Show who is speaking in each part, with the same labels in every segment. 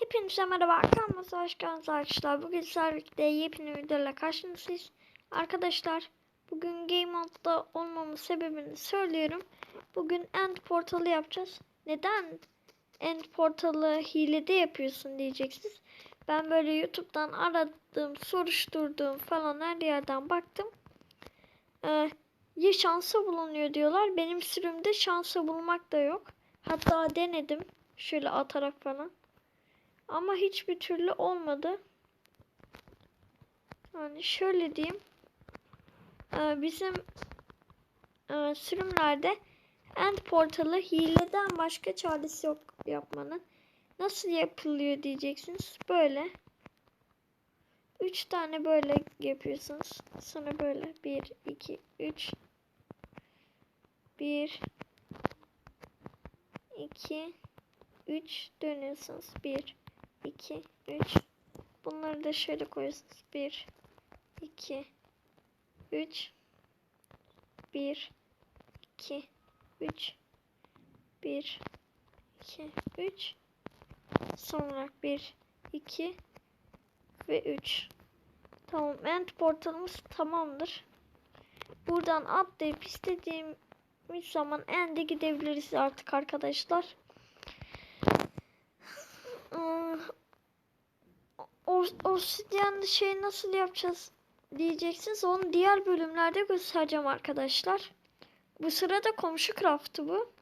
Speaker 1: Hepinize merhaba. Kanalıma hoş geldiniz arkadaşlar. Bugün birlikte yepyeni videolarla karşınızdayız. Arkadaşlar bugün Game Mode'da olmamın sebebini söylüyorum. Bugün End Portal'ı yapacağız. Neden End Portal'ı hilede yapıyorsun diyeceksiniz. Ben böyle YouTube'dan aradım, soruşturdum falan her yerden baktım. Ee, ya şansa bulunuyor diyorlar. Benim sürümde şansa bulmak da yok. Hatta denedim. Şöyle atarak falan. Ama hiçbir türlü olmadı. Yani şöyle diyeyim. Ee, bizim e, sürümlerde End portalı hileden başka çaresi yok yapmanın. Nasıl yapılıyor diyeceksiniz. Böyle. Üç tane böyle yapıyorsunuz. Sonra böyle. Bir, iki, üç. Bir, iki, üç dönüyorsunuz. Bir, 2, 3. Bunları da şöyle koyuyorsunuz. 1, 2, 3, 1, 2, 3, 1, 2, 3. Sonra 1, 2 ve 3. Tamam. End portalımız tamamdır. Buradan atlayıp istediğimiz zaman end'e gidebiliriz artık arkadaşlar. Obsidyenli şey nasıl yapacağız diyeceksiniz. Onu diğer bölümlerde göstereceğim arkadaşlar. Bu sırada komşu craft'ı bu.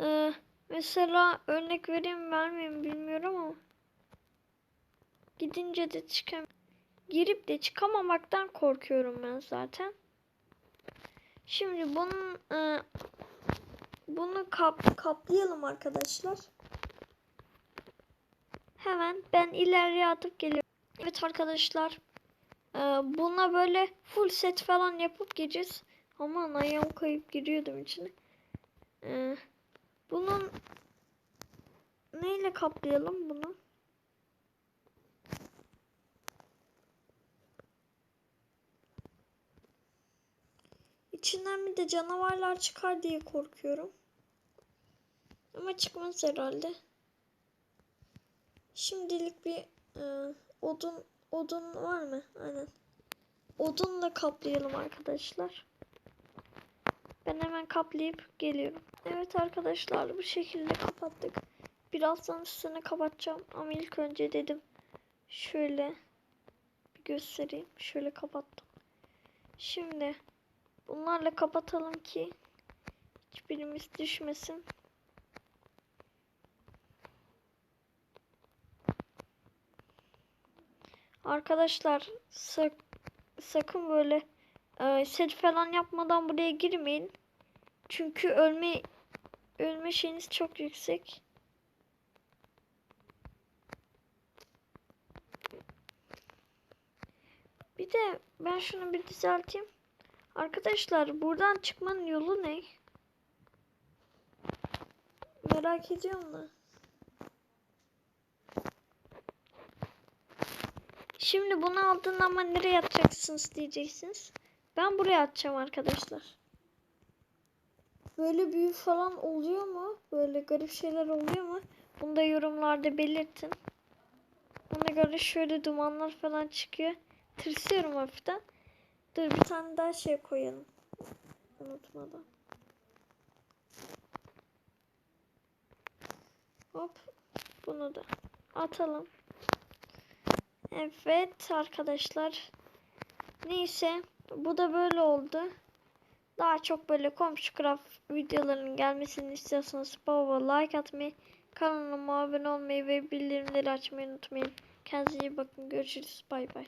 Speaker 1: Ee, mesela örnek vereyim vermeyeyim bilmiyorum ama. Gidince de çıkam girip de çıkamamaktan korkuyorum ben zaten. Şimdi bunun e, bunu kap kaplayalım arkadaşlar. Hemen ben ileriye atıp geliyorum. Evet arkadaşlar. e, buna böyle full set falan yapıp gireceğiz. Aman ayağım kayıp giriyordum içine. E, bunun neyle kaplayalım bunu? İçinden bir de canavarlar çıkar diye korkuyorum. Ama çıkmaz herhalde. Şimdilik bir e, odun odun var mı? Aynen. Odunla kaplayalım arkadaşlar. Ben hemen kaplayıp geliyorum. Evet arkadaşlar bu şekilde kapattık. Birazdan üstünü kapatacağım ama ilk önce dedim şöyle bir göstereyim. Şöyle kapattım. Şimdi bunlarla kapatalım ki hiçbirimiz düşmesin. Arkadaşlar sak sakın böyle e, set falan yapmadan buraya girmeyin. Çünkü ölme ölme şeyiniz çok yüksek. Bir de ben şunu bir düzelteyim. Arkadaşlar buradan çıkmanın yolu ne? Merak ediyorum da. Şimdi bunu aldın ama nereye atacaksınız diyeceksiniz. Ben buraya atacağım arkadaşlar. Böyle büyü falan oluyor mu? Böyle garip şeyler oluyor mu? Bunu da yorumlarda belirtin. Ona göre şöyle dumanlar falan çıkıyor. Tırsıyorum hafiften. Dur bir tane daha şey koyalım. Unutmadan. Hop. Bunu da atalım. Evet arkadaşlar. Neyse. Bu da böyle oldu. Daha çok böyle komşu craft videolarının gelmesini istiyorsanız baba like atmayı, kanalıma abone olmayı ve bildirimleri açmayı unutmayın. Kendinize iyi bakın. Görüşürüz. Bay bay.